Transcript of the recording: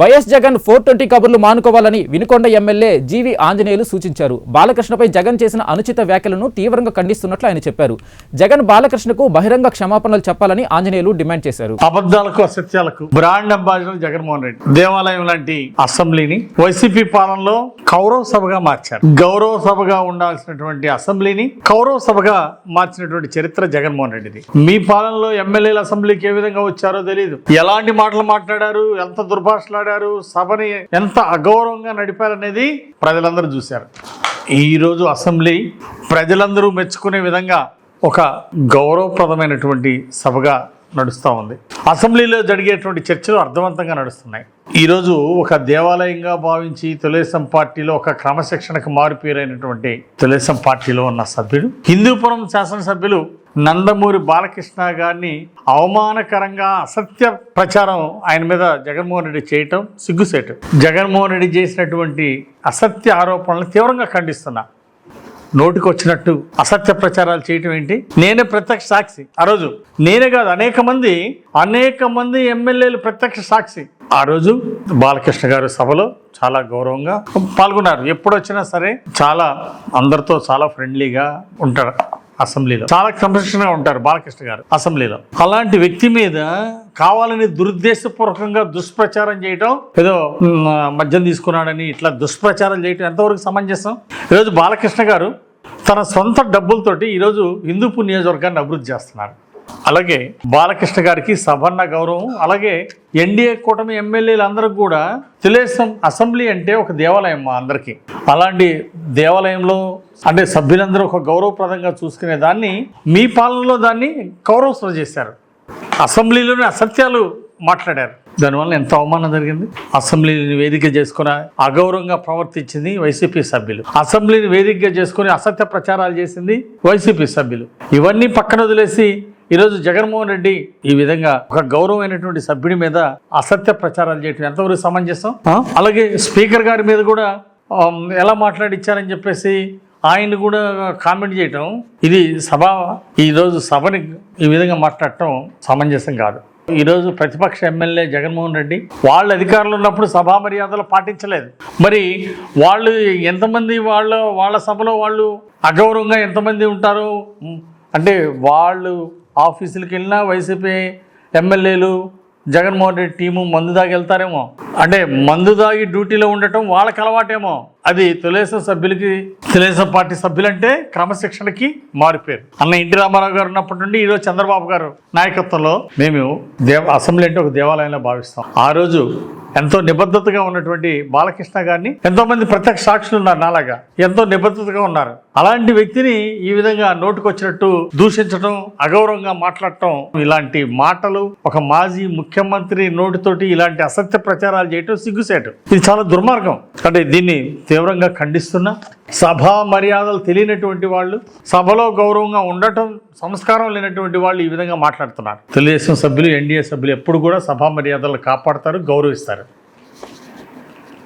YS Jagan four twenty కబుర్లు మానుకోవాలని Vinukonda MLA జీవి ఆంజనేయులు సూచించారు. బాలకృష్ణపై జగన్ చేసిన అనుచిత వ్యాఖ్యలను తీవ్రంగా ఖండిస్తున్నట్లు ఆయన చెప్పారు. జగన్ బాలకృష్ణకు బహిరంగ క్షమాపణలు చెప్పాలని ఆంజనేయులు డిమాండ్ చేశారు. అబద్ధాలకు అసత్యాలకు బ్రాండ్ అంబాసిడర్ జగన్మోహన్ రెడ్డి దేవాలయం లాంటి అసెంబ్లీని వైసీపీ పాలనలో కౌరవ సభగా మార్చారు. గౌరవ సభగా ఉండాల్సినటువంటి అసెంబ్లీని కౌరవ సభగా మార్చినటువంటి చరిత్ర జగన్మోహన్ రెడ్డిది. మీ పాలనలో ఎమ్మెల్యేల అసెంబ్లీకి ఏ విధంగా వచ్చారో తెలియదు ఎలాంటి మాటలు మాట్లాడారు? ఎంత దుర్భాషలాడారు? సభని ఎంత అగౌరవంగా నడిపారనేది ప్రజలందరూ చూశారు. ఈరోజు అసెంబ్లీ ప్రజలందరూ మెచ్చుకునే విధంగా ఒక గౌరవప్రదమైనటువంటి సభగా నడుస్తూ ఉంది. అసెంబ్లీలో జరిగేటువంటి చర్చలు అర్థవంతంగా నడుస్తున్నాయి. ఈరోజు ఒక దేవాలయంగా భావించి తెలుగుదేశం పార్టీలో ఒక క్రమశిక్షణకు మారుపేరైనటువంటి తెలుగుదేశం పార్టీలో ఉన్న సభ్యుడు హిందూపురం శాసనసభ్యులు నందమూరి బాలకృష్ణ గారిని అవమానకరంగా అసత్య ప్రచారం ఆయన మీద జగన్మోహన్ రెడ్డి చేయటం సిగ్గుసేటం. జగన్మోహన్ రెడ్డి చేసినటువంటి అసత్య ఆరోపణలను తీవ్రంగా ఖండిస్తున్నా. నోటికి వచ్చినట్టు అసత్య ప్రచారాలు చేయటం ఏంటి? నేనే ప్రత్యక్ష సాక్షి. ఆ రోజు నేనే కాదు అనేక మంది అనేక మంది ఎమ్మెల్యేలు ప్రత్యక్ష సాక్షి. ఆ రోజు బాలకృష్ణ గారు సభలో చాలా గౌరవంగా పాల్గొన్నారు. ఎప్పుడు వచ్చినా సరే చాలా అందరితో చాలా ఫ్రెండ్లీగా ఉంటారు అసెంబ్లీలో. చాలా క్రమశిక్షణగా ఉంటారు బాలకృష్ణ గారు అసెంబ్లీలో. అలాంటి వ్యక్తి మీద కావాలని దురుద్దేశపూర్వకంగా దుష్ప్రచారం చేయటం ఏదో మద్యం తీసుకున్నాడని ఇట్లా దుష్ప్రచారం చేయటం ఎంతవరకు సమంజసం? ఈరోజు బాలకృష్ణ గారు తన సొంత డబ్బులతోటి ఈరోజు హిందూపూర్ నియోజకవర్గాన్ని అభివృద్ధి చేస్తున్నారు. అలాగే బాలకృష్ణ గారికి సభన్న గౌరవం అలాగే ఎన్డీఏ కూటమి ఎమ్మెల్యేలు కూడా తెలుగుదేశం అసెంబ్లీ అంటే ఒక దేవాలయం మా అందరికీ. అలాంటి దేవాలయంలో అంటే సభ్యులందరూ ఒక గౌరవప్రదంగా చూసుకునే దాన్ని మీ పాలనలో దాన్ని గౌరవసం చేశారు. అసెంబ్లీలోనే అసత్యాలు మాట్లాడారు. దానివల్ల ఎంత అవమానం జరిగింది? అసెంబ్లీని వేదిక చేసుకుని అగౌరవంగా ప్రవర్తించింది వైసీపీ సభ్యులు. అసెంబ్లీని వేదికగా చేసుకుని అసత్య ప్రచారాలు చేసింది వైసీపీ సభ్యులు. ఇవన్నీ పక్కన వదిలేసి ఈరోజు జగన్మోహన్ రెడ్డి ఈ విధంగా ఒక గౌరవమైనటువంటి సభ్యుడి మీద అసత్య ప్రచారాలు చేయడం ఎంతవరకు సమంజసం? అలాగే స్పీకర్ గారి మీద కూడా ఎలా మాట్లాడిచ్చారని చెప్పేసి ఆయన కూడా కామెంట్ చేయటం ఇది సభ ఈరోజు సభని ఈ విధంగా మాట్లాడటం సమంజసం కాదు. ఈరోజు ప్రతిపక్ష ఎమ్మెల్యే జగన్మోహన్ రెడ్డి వాళ్ళ అధికారులు ఉన్నప్పుడు సభా మర్యాదలు పాటించలేదు. మరి వాళ్ళు ఎంతమంది వాళ్ళ వాళ్ళ సభలో వాళ్ళు అగౌరవంగా ఎంతమంది ఉంటారు? అంటే వాళ్ళు ఆఫీసులకు వెళ్ళినా వైసీపీ ఎమ్మెల్యేలు జగన్మోహన్ రెడ్డి టీము మందు దాకా వెళ్తారేమో. అంటే మందు దాగి డ్యూటీలో ఉండటం వాళ్ళకి అలవాటేమో. అది తెలుగుదేశం సభ్యులకి తెలుగుదేశం పార్టీ సభ్యులంటే క్రమశిక్షణకి మారిపోయారు. అన్న ఎన్టీ రామారావు గారు ఉన్నప్పటి నుండి ఈరోజు చంద్రబాబు గారు నాయకత్వంలో మేము దేవ అసెంబ్లీ అంటే ఒక దేవాలయంలో భావిస్తాం. ఆ రోజు ఎంతో నిబద్ధతగా ఉన్నటువంటి బాలకృష్ణ గారిని ఎంతో మంది ప్రత్యక్ష సాక్షులు ఉన్నారు నాలాగా. ఎంతో నిబద్ధతగా ఉన్నారు. అలాంటి వ్యక్తిని ఈ విధంగా నోటుకొచ్చినట్టు దూషించడం అగౌరవంగా మాట్లాడటం ఇలాంటి మాటలు ఒక మాజీ ముఖ్యమంత్రి నోటితోటి ఇలాంటి అసత్య ప్రచారాలు చేయటం సిగ్గుసేటం ఇది చాలా దుర్మార్గం. అంటే దీన్ని తీవ్రంగా ఖండిస్తున్నా సభా మర్యాదలు తెలియనటువంటి వాళ్ళు సభలో గౌరవంగా ఉండటం సంస్కారం లేనటువంటి వాళ్ళు ఈ విధంగా మాట్లాడుతున్నారు. తెలుగుదేశం సభ్యులు ఎన్డీఏ సభ్యులు ఎప్పుడు కూడా సభా మర్యాదలు కాపాడతారు గౌరవిస్తారు.